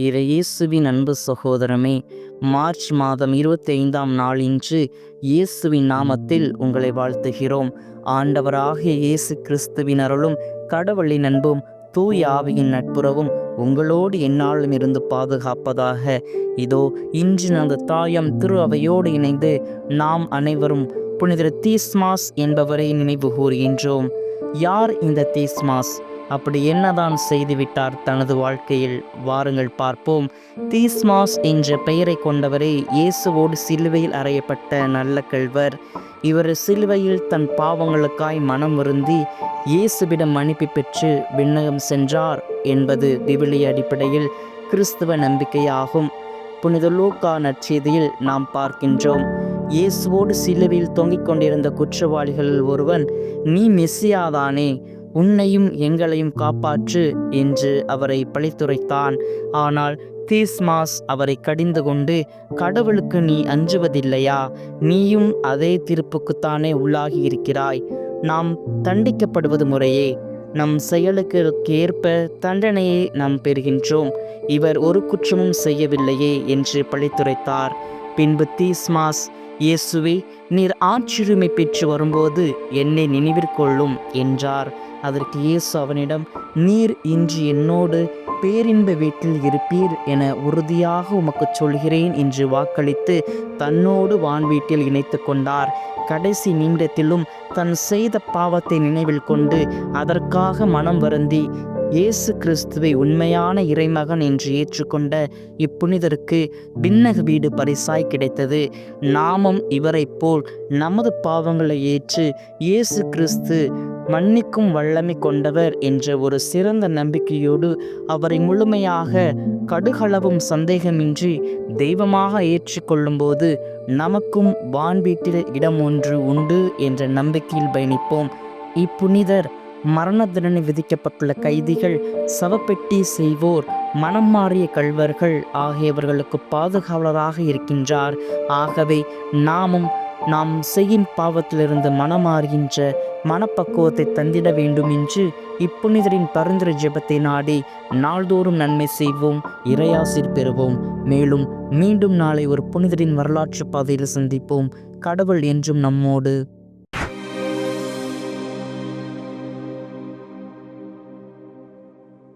இயேசுவின் அன்பு சகோதரமே மார்ச் மாதம் இருபத்தி ஐந்தாம் நாள் இன்று இயேசுவின் நாமத்தில் உங்களை வாழ்த்துகிறோம். ஆண்டவராகிய இயேசு கிறிஸ்துவின் அருளும் கடவுளின் அன்பும் தூய் ஆவியின் நட்புறவும் உங்களோடு என்னாலும் இருந்து பாதுகாப்பதாக. இதோ இன்று அந்த தாயம் திரு அவையோடு இணைந்து நாம் அனைவரும் புனிதர் தீஸ்மாஸ் என்பவரை நினைவு கூறுகின்றோம். யார் இந்த தீஸ்மாஸ்? அப்படி என்னதான் செய்துவிட்டார் தனது வாழ்க்கையில்? வாருங்கள் பார்ப்போம். தீஸ்மாஸ் என்ற பெயரை கொண்டவரே இயேசுவோடு சிலுவையில் அறையப்பட்ட நல்ல கள்வர். இவர் சிலுவையில் தன் பாவங்களுக்காய் மனம் வருந்தி இயேசுவிடம் மன்னிப்பு பெற்று விண்ணகம் சென்றார் என்பது விவிலிய அடிப்படையில் கிறிஸ்துவ நம்பிக்கையாகும். புனித லூக்கா நற்செய்தியில் நாம் பார்க்கின்றோம். இயேசுவோடு சிலுவையில் தொங்கிக் கொண்டிருந்த குற்றவாளிகளில் ஒருவன் நீ மெஸ்ஸியாதானே உன்னையும் எங்களையும் காப்பாற்று என்று அவரை பழித்துரைத்தான். ஆனால் தீஸ்மாஸ் அவரை கடிந்து கொண்டு கடவுளுக்கு நீ அஞ்சுவதில்லையா? நீயும் அதே தீர்ப்புக்குத்தானே உள்ளாகி இருக்கிறாய் நாம் தண்டிக்கப்படுவது முறையே. நம் செயலுக்கு ஏற்ப தண்டனையை நாம் பெறுகின்றோம். இவர் ஒரு குற்றமும் செய்யவில்லையே என்று பழித்துரைத்தார். பின்பு தீஸ்மாஸ் இயேசுவே நீர் ஆட்சியுரிமை பெற்று வரும்போது என்னை நினைவிற்கொள்ளும் என்றார். அதற்கு இயேசு அவனிடம் நீர் இன்று என்னோடு பேரின்ப வீட்டில் இருப்பீர் என உறுதியாக உமக்கு சொல்கிறேன் என்று வாக்களித்து தன்னோடு வான் வீட்டில் இணைத்து கொண்டார். கடைசி நிமிடத்திலும் தன் செய்த பாவத்தை நினைவில் கொண்டு அதற்காக மனம் வருந்தி இயேசு கிறிஸ்துவை உண்மையான இறைமகன் என்று ஏற்றுக்கொண்ட இப்புனிதருக்கு விண்ணக வீடு பரிசாய் கிடைத்தது. நாமும் இவரைப் போல் நமது பாவங்களை ஏற்று இயேசு கிறிஸ்து மன்னிக்கும் வல்லமை கொண்டவர் என்ற ஒரு சிறந்த நம்பிக்கையோடு அவரை முழுமையாக கடுகளவும் சந்தேகமின்றி தெய்வமாக ஏற்றுக்கொள்ளும்போது நமக்கும் வான் வீட்டில் இடம் ஒன்று உண்டு என்ற நம்பிக்கையில் பயணிப்போம். இப்புனிதர் மரண தண்டனை விதிக்கப்பட்டுள்ள கைதிகள் சவப்பெட்டி செய்வோர் மனம் மாறிய கல்வர்கள் ஆகியவர்களுக்கு பாதுகாவலராக இருக்கின்றார். ஆகவே நாமும் நாம் செய்யும் பாவத்திலிருந்து மனமாறுகின்ற மனப்பக்குவத்தை தந்திட வேண்டும் என்று இப்புனிதரின் பரிந்துரை ஜெபத்தை நாடி நாள்தோறும் நன்மை செய்வோம் இறையாசிர் பெறுவோம். மேலும் மீண்டும் நாளை ஒரு புனிதரின் வரலாற்று பாதையில் சந்திப்போம். கடவுள் என்றும் நம்மோடு.